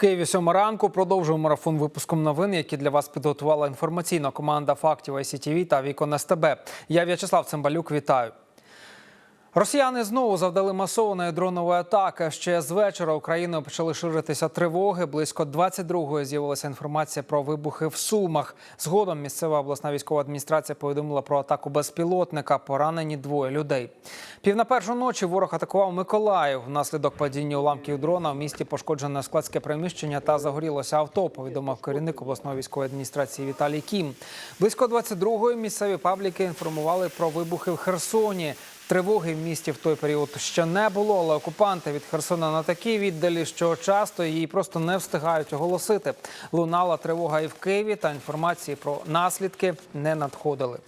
Києві сьома ранку продовжуємо марафон випуском новин, які для вас підготувала інформаційна команда фактів ICTV та Вікон СТБ. Я В'ячеслав Цимбалюк. Вітаю. Росіяни знову завдали масованої дронової атаки. Ще з вечора Україною почали ширитися тривоги. Близько 22-ї з'явилася інформація про вибухи в Сумах. Згодом місцева обласна військова адміністрація повідомила про атаку безпілотника. Поранені двоє людей. Пів на першу ночі ворог атакував Миколаїв. Внаслідок падіння уламків дрона в місті пошкоджене складське приміщення та загорілося авто. Повідомив керівник обласної військової адміністрації Віталій Кім. Близько 22-ї місцеві пабліки інформували про вибухи в Херсоні. Тривоги в місті в той період ще не було, але окупанти від Херсона на такій віддалі, що часто її просто не встигають оголосити. Лунала тривога і в Києві, та інформації про наслідки не надходили.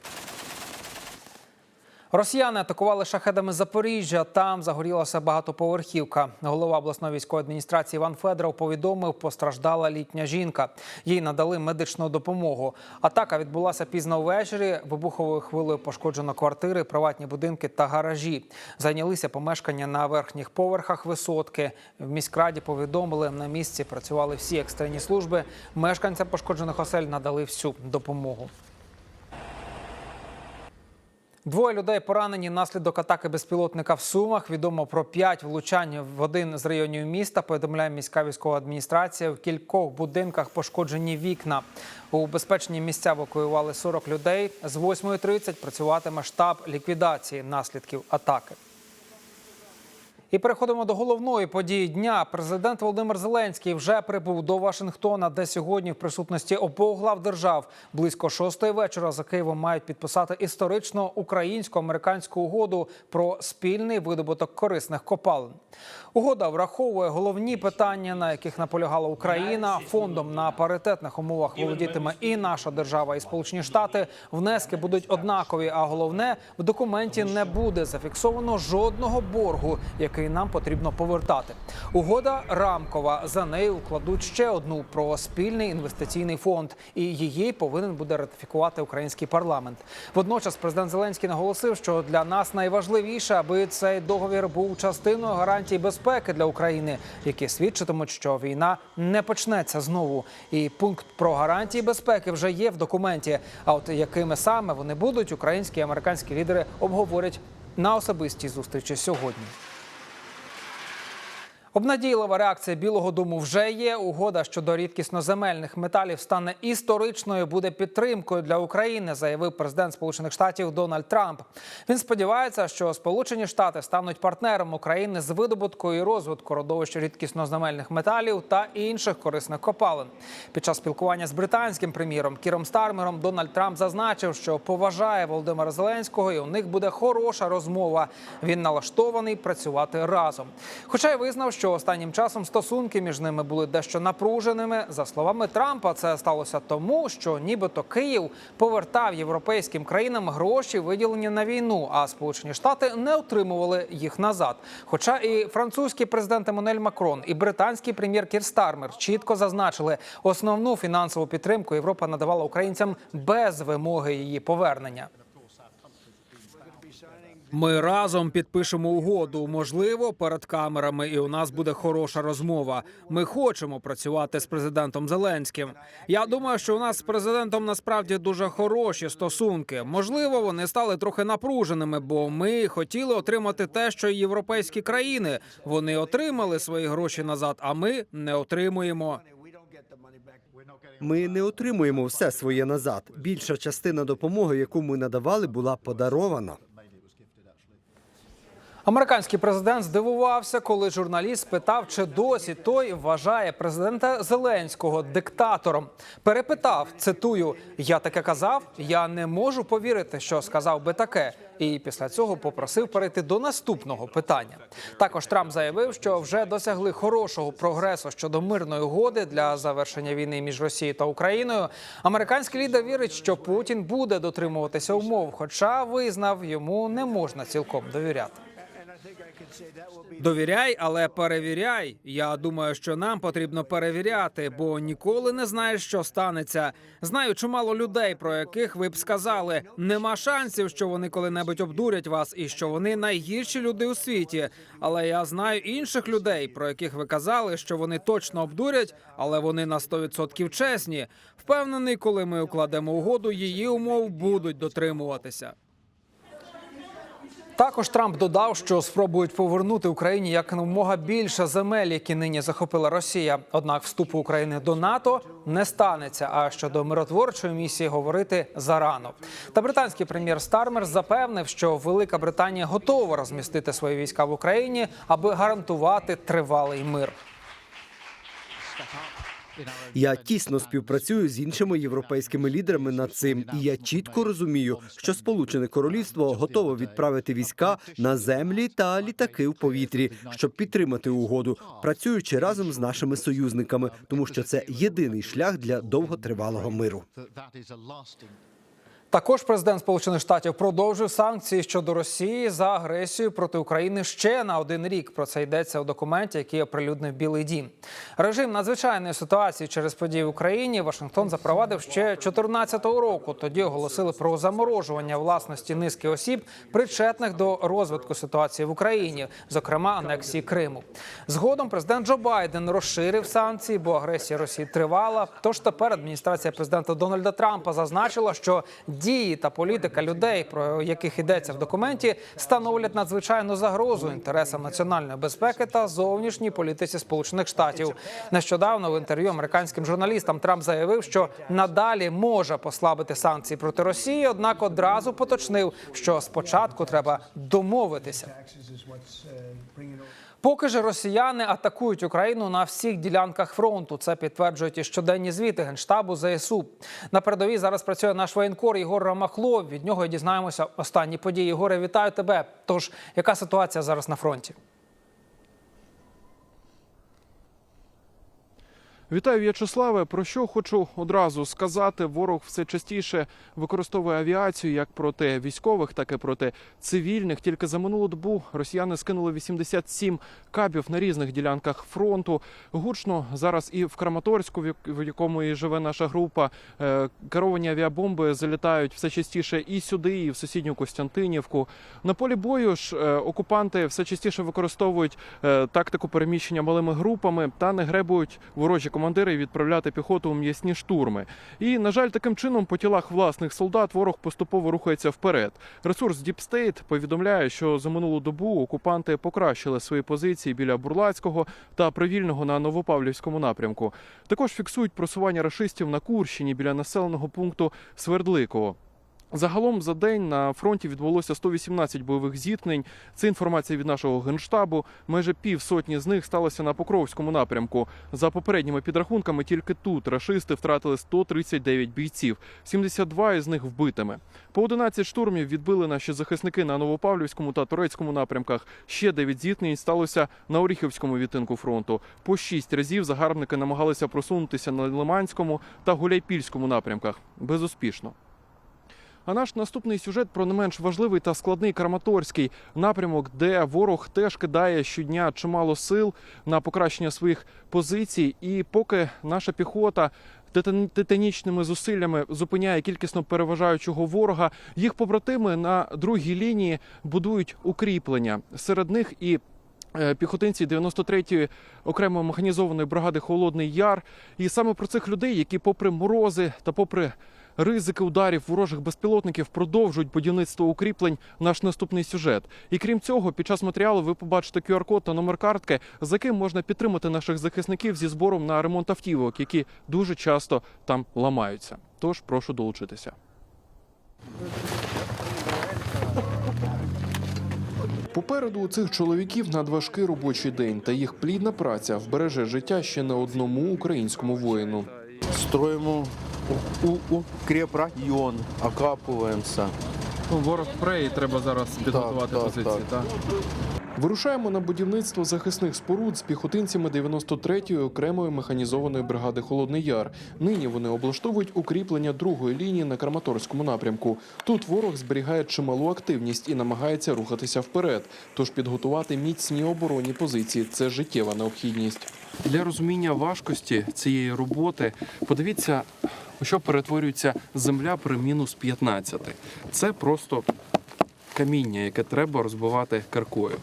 Росіяни атакували шахедами Запоріжжя. Там загорілася багатоповерхівка. Голова обласної військової адміністрації Іван Федоров повідомив, постраждала літня жінка. Їй надали медичну допомогу. Атака відбулася пізно ввечері. Вибуховою хвилею пошкоджено квартири, приватні будинки та гаражі. Зайнялися помешкання на верхніх поверхах висотки. В міськраді повідомили, на місці працювали всі екстрені служби. Мешканцям пошкоджених осель надали всю допомогу. Двоє людей поранені внаслідок атаки безпілотника в Сумах. Відомо про п'ять влучань в один з районів міста. Повідомляє міська військова адміністрація. В кількох будинках пошкоджені вікна. У безпечні місця евакуювали 40 людей. З 8.30 працюватиме штаб ліквідації наслідків атаки. І переходимо до головної події дня. Президент Володимир Зеленський вже прибув до Вашингтона, де сьогодні в присутності обох глав держав близько шостої вечора за Києвом мають підписати історичну українсько-американську угоду про спільний видобуток корисних копалин. Угода враховує головні питання, на яких наполягала Україна. Фондом на паритетних умовах володітиме і наша держава, і Сполучені Штати. Внески будуть однакові. А головне, в документі не буде зафіксовано жодного боргу, який нам потрібно повертати. Угода рамкова. За нею вкладуть ще одну про спільний інвестиційний фонд, і її повинен буде ратифікувати український парламент. Водночас президент Зеленський наголосив, що для нас найважливіше, аби цей договір був частиною гарантій безпеки для України, які свідчитимуть, що війна не почнеться знову. І пункт про гарантії безпеки вже є в документі. А от якими саме вони будуть, українські і американські лідери обговорять на особистій зустрічі сьогодні. Обнадійлива реакція Білого Дому вже є. Угода щодо рідкісноземельних металів стане історичною, буде підтримкою для України, заявив президент Сполучених Штатів Дональд Трамп. Він сподівається, що Сполучені Штати стануть партнером України з видобутку і розвитку родовищ рідкісноземельних металів та інших корисних копалин. Під час спілкування з британським прем'єром Кіром Стармером Дональд Трамп зазначив, що поважає Володимира Зеленського, і у них буде хороша розмова. Він налаштований працювати разом. Хоча й визнав, що останнім часом стосунки між ними були дещо напруженими. За словами Трампа, це сталося тому, що нібито Київ повертав європейським країнам гроші, виділені на війну, а Сполучені Штати не отримували їх назад. Хоча і французький президент Еммануель Макрон, і британський прем'єр Кір Стармер чітко зазначили, основну фінансову підтримку Європа надавала українцям без вимоги її повернення. Ми разом підпишемо угоду. Можливо, перед камерами, і у нас буде хороша розмова. Ми хочемо працювати з президентом Зеленським. Я думаю, що у нас з президентом насправді дуже хороші стосунки. Можливо, вони стали трохи напруженими, бо ми хотіли отримати те, що й європейські країни. Вони отримали свої гроші назад, а ми не отримуємо. Ми не отримуємо все своє назад. Більша частина допомоги, яку ми надавали, була подарована. Американський президент здивувався, коли журналіст спитав, чи досі той вважає президента Зеленського диктатором. Перепитав, цитую: Я таке казав, я не можу повірити, що сказав би таке. І після цього попросив перейти до наступного питання. Також Трамп заявив, що вже досягли хорошого прогресу щодо мирної угоди для завершення війни між Росією та Україною. Американський лідер вірить, що Путін буде дотримуватися умов, хоча визнав, йому не можна цілком довіряти. Довіряй, але перевіряй. Я думаю, що нам потрібно перевіряти, бо ніколи не знаєш, що станеться. Знаю чимало людей, про яких ви б сказали, нема шансів, що вони коли-небудь обдурять вас, і що вони найгірші люди у світі. Але я знаю інших людей, про яких ви казали, що вони точно обдурять, але вони на 100% чесні. Впевнений, коли ми укладемо угоду, її умов будуть дотримуватися. Також Трамп додав, що спробують повернути Україні якомога більше земель, які нині захопила Росія. Однак вступу України до НАТО не станеться. А щодо миротворчої місії говорити зарано. Та британський прем'єр Стармер запевнив, що Велика Британія готова розмістити свої війська в Україні, аби гарантувати тривалий мир. Я тісно співпрацюю з іншими європейськими лідерами над цим, і я чітко розумію, що Сполучене Королівство готове відправити війська на землі та літаки в повітрі, щоб підтримати угоду, працюючи разом з нашими союзниками, тому що це єдиний шлях для довготривалого миру. Також президент Сполучених Штатів продовжив санкції щодо Росії за агресію проти України ще на один рік. Про це йдеться у документі, який оприлюднив Білий Дім. Режим надзвичайної ситуації через події в Україні Вашингтон запровадив ще 2014 року. Тоді оголосили про заморожування власності низки осіб, причетних до розвитку ситуації в Україні, зокрема анексії Криму. Згодом президент Джо Байден розширив санкції, бо агресія Росії тривала. Тож тепер адміністрація президента Дональда Трампа зазначила, що дії та політика людей, про яких йдеться в документі, становлять надзвичайну загрозу інтересам національної безпеки та зовнішній політиці Сполучених Штатів. Нещодавно в інтерв'ю американським журналістам Трамп заявив, що надалі може послабити санкції проти Росії однак одразу поточнив, що спочатку треба домовитися. Поки ж росіяни атакують Україну на всіх ділянках фронту. Це підтверджують і щоденні звіти генштабу ЗСУ. На передовій зараз працює наш воєнкор Єгор Рамахло. Від нього дізнаємося останні події. Єгоре, вітаю тебе. Тож яка ситуація зараз на фронті? Вітаю, В'ячеславе. Про що хочу одразу сказати? Ворог все частіше використовує авіацію як проти військових, так і проти цивільних. Тільки за минулу добу росіяни скинули 87 кабів на різних ділянках фронту. Гучно зараз і в Краматорську, в якому і живе наша група. е, Керовані авіабомби залітають все частіше і сюди, і в сусідню Костянтинівку. На полі бою ж е, окупанти все частіше використовують е, тактику переміщення малими групами та не гребують ворожі командири відправляти піхоту у м'ясні штурми. І на жаль, таким чином по тілах власних солдат ворог поступово рухається вперед. Ресурс State повідомляє, що за минулу добу окупанти покращили свої позиції біля Бурлацького та Привільного на Новопавлівському напрямку. Також фіксують просування рашистів на Курщині біля населеного пункту Свердликово. Загалом за день на фронті відбулося 118 бойових зіткнень. Це інформація від нашого генштабу. Майже півсотні з них сталося на Покровському напрямку. За попередніми підрахунками, тільки тут рашисти втратили 139 бійців, 72 із них вбитими. По 11 штурмів відбили наші захисники на Новопавлівському та Турецькому напрямках. Ще 9 зіткнень сталося на Оріхівському відтинку фронту. По 6 разів загарбники намагалися просунутися на Лиманському та Гуляйпільському напрямках. Безуспішно. А наш наступний сюжет про не менш важливий та складний Краматорський напрямок, де ворог теж кидає щодня чимало сил на покращення своїх позицій. І поки наша піхота титанічними зусиллями зупиняє кількісно переважаючого ворога, їх побратими на другій лінії будують укріплення. Серед них і е, Піхотинці 93-ї окремої механізованої бригади Холодний Яр, і саме про цих людей, які, попри морози та попри ризики ударів ворожих безпілотників продовжують будівництво укріплень. Наш наступний сюжет. І крім цього, під час матеріалу ви побачите QR-код та номер картки, за яким можна підтримати наших захисників зі збором на ремонт автівок, які дуже часто там ламаються. Тож прошу долучитися. Попереду у цих чоловіків надважкий робочий день, та їх плідна праця вбереже життя ще не одному українському воїну. Строимо укрепрайон, окапываемся. Ворог преї треба зараз підготувати так, позиції, так? Вирушаємо на будівництво захисних споруд з піхотинцями 93-ї окремої механізованої бригади Холодний Яр. Нині вони облаштовують укріплення другої лінії на Краматорському напрямку. Тут ворог зберігає чималу активність і намагається рухатися вперед. Тож підготувати міцні оборонні позиції це життєва необхідність. Для розуміння важкості цієї роботи подивіться, що перетворюється земля при мінус 15. Це просто каміння, яке треба розбивати киркою.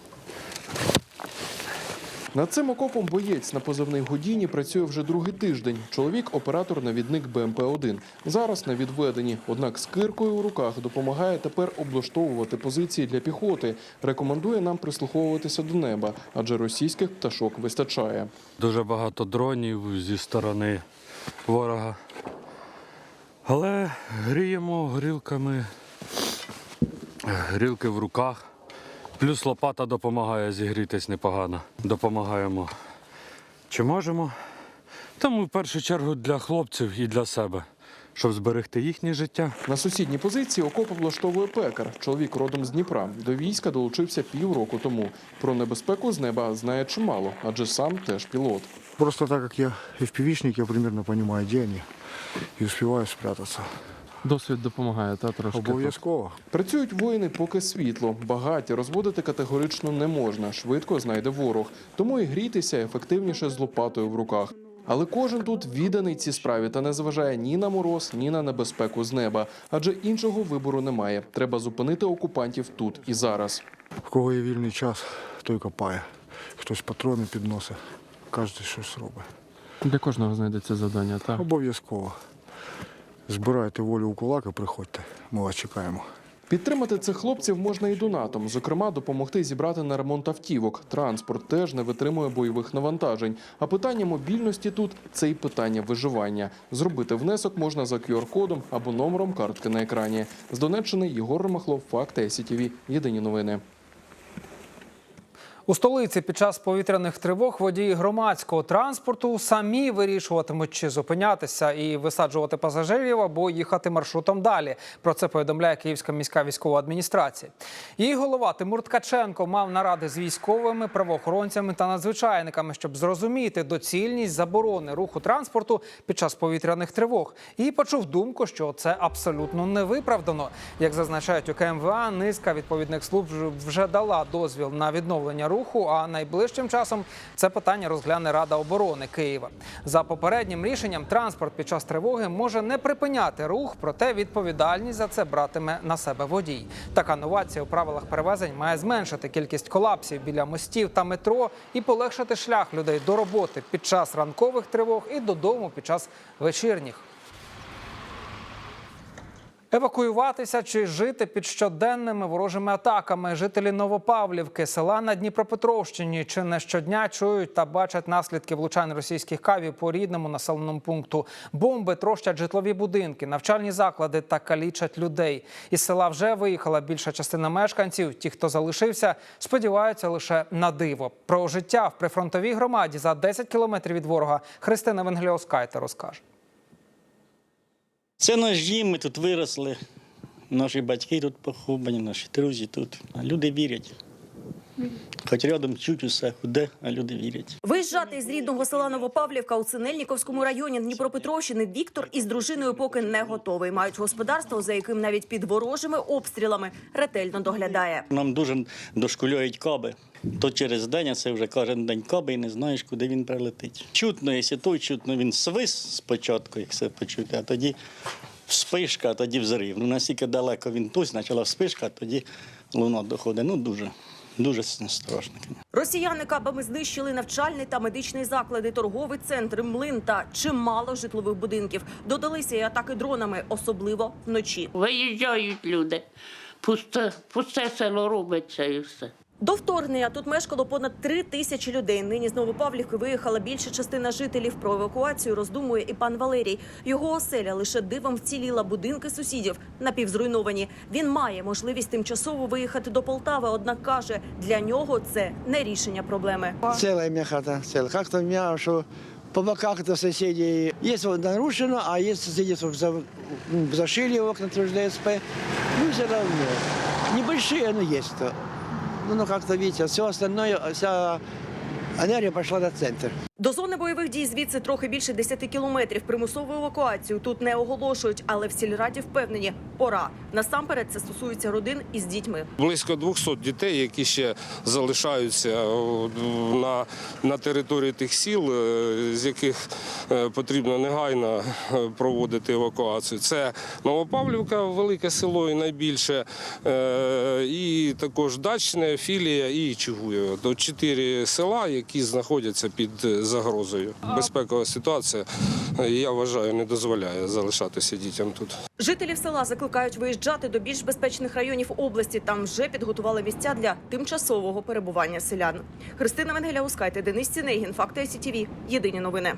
Над цим окопом боєць на позивний годіні працює вже другий тиждень. Чоловік оператор навідник БМП-1. Зараз на відведенні, однак з киркою у руках допомагає тепер облаштовувати позиції для піхоти. Рекомендує нам прислуховуватися до неба, адже російських пташок вистачає. Дуже багато дронів зі сторони ворога. Але гріємо грілками, грілки в руках. Плюс лопата допомагає зігрітись непогано. Допомагаємо чи можемо. Тому в першу чергу для хлопців і для себе, щоб зберегти їхнє життя. На сусідній позиції окоп облаштовує пекар. Чоловік родом з Дніпра. До війська долучився півроку тому. Про небезпеку з неба знає чимало, адже сам теж пілот. Просто так как я FPV-шник, я примерно понимаю, где они, и успеваю спрятаться. Досвід допомагає та трошки. Обов'язково. Працюють воїни, поки світло. Багаті розводити категорично не можна. Швидко знайде ворог. Тому і грітися ефективніше з лопатою в руках. Але кожен тут відданий цій справі та не зважає ні на мороз, ні на небезпеку з неба. Адже іншого вибору немає. Треба зупинити окупантів тут і зараз. В кого є вільний час, той копає. Хтось патрони підносить, кожен щось робить. Для кожного знайдеться завдання. Так Обов'язково. Збирайте волю у кулак і приходьте. Ми вас чекаємо. підтримати цих хлопців можна і донатом. Зокрема, допомогти зібрати на ремонт автівок. Транспорт теж не витримує бойових навантажень. А питання мобільності тут це і питання виживання. Зробити внесок можна за QR-кодом або номером картки на екрані. З Донеччини Єгор Ромахлов, Факт СІТВ. Єдині новини. У столиці під час повітряних тривог водії громадського транспорту самі вирішуватимуть, чи зупинятися і висаджувати пасажирів або їхати маршрутом далі. Про це повідомляє Київська міська військова адміністрація. Її голова Тимур Ткаченко мав наради з військовими, правоохоронцями та надзвичайниками, щоб зрозуміти доцільність заборони руху транспорту під час повітряних тривог. І почув думку, що це абсолютно невиправдано. Як зазначають у КМВА, низка відповідних служб вже дала дозвіл на відновлення руху. А найближчим часом це питання розгляне Рада оборони Києва. За попереднім рішенням транспорт під час тривоги може не припиняти рух, проте відповідальність за це братиме на себе водій. Така новація у правилах перевезень має зменшити кількість колапсів біля мостів та метро і полегшити шлях людей до роботи під час ранкових тривог і додому під час вечірніх. Евакуюватися чи жити під щоденними ворожими атаками жителі Новопавлівки, села на Дніпропетровщині, чи не щодня чують та бачать наслідки влучань російських кавів по рідному населеному пункту. Бомби трощать житлові будинки, навчальні заклади та калічать людей. Із села вже виїхала більша частина мешканців. Ті, хто залишився, сподіваються лише на диво. Про життя в прифронтовій громаді за 10 кілометрів від ворога Христина Венгеліоскайте розкаже. Це дім, ми тут виросли. Наші батьки тут поховані, наші друзі тут. А люди вірять. Хоч рядом чуть усе худе, а люди вірять. Виїжджати з рідного села Новопавлівка у Синельніковському районі Дніпропетровщини Віктор із дружиною поки не готовий. Мають господарство, за яким навіть під ворожими обстрілами ретельно доглядає. Нам дуже дошкуляють каби. То через день, а це вже кожен день каби і не знаєш, куди він прилетить. Чутно, якщо той чутно, він свис спочатку, як все почути, а тоді вспишка, а тоді взрив. Ну настільки далеко він тусь, почала вспишка, а тоді луна доходить. Ну дуже, дуже страшно. Росіяни кабами знищили навчальний та медичний заклади, торговий центр, млин та чимало житлових будинків. Додалися і атаки дронами, особливо вночі. Виїжджають люди. Пусте, пусте село робиться і все. До вторгнення тут мешкало понад три тисячі людей. Нині з Новопавлівки виїхала більша частина жителів. Про евакуацію роздумує і пан Валерій. Його оселя лише дивом вціліла будинки сусідів напівзруйновані. Він має можливість тимчасово виїхати до Полтави. Однак каже, для нього це не рішення проблеми. Целая у меня хата, целая. Как-то у меня, что по боках это соседей есть вот нарушено, а есть соседи, за, зашили окна тоже ДСП. Ну, все равно. Небольшие, но есть то. Ну как-то, видите, все остальное, вся энергия пошла на центр. До зони бойових дій звідси трохи більше 10 кілометрів. Примусову евакуацію тут не оголошують, але в сільраді впевнені – пора. Насамперед це стосується родин із дітьми. Близько 200 дітей, які ще залишаються на, на території тих сіл, е, з яких е, потрібно негайно е, проводити евакуацію. Це Новопавлівка, велике село і найбільше, е, і також Дачне, Філія і Чугуєво. До чотири села, які знаходяться під загрозою. Безпекова ситуація, я вважаю, не дозволяє залишатися дітям тут. Жителів села закликають виїжджати до більш безпечних районів області. Там вже підготували місця для тимчасового перебування селян. Христина Венгеля Ускайте, Денис Цінегін, Факти СІТІВІ. Єдині новини.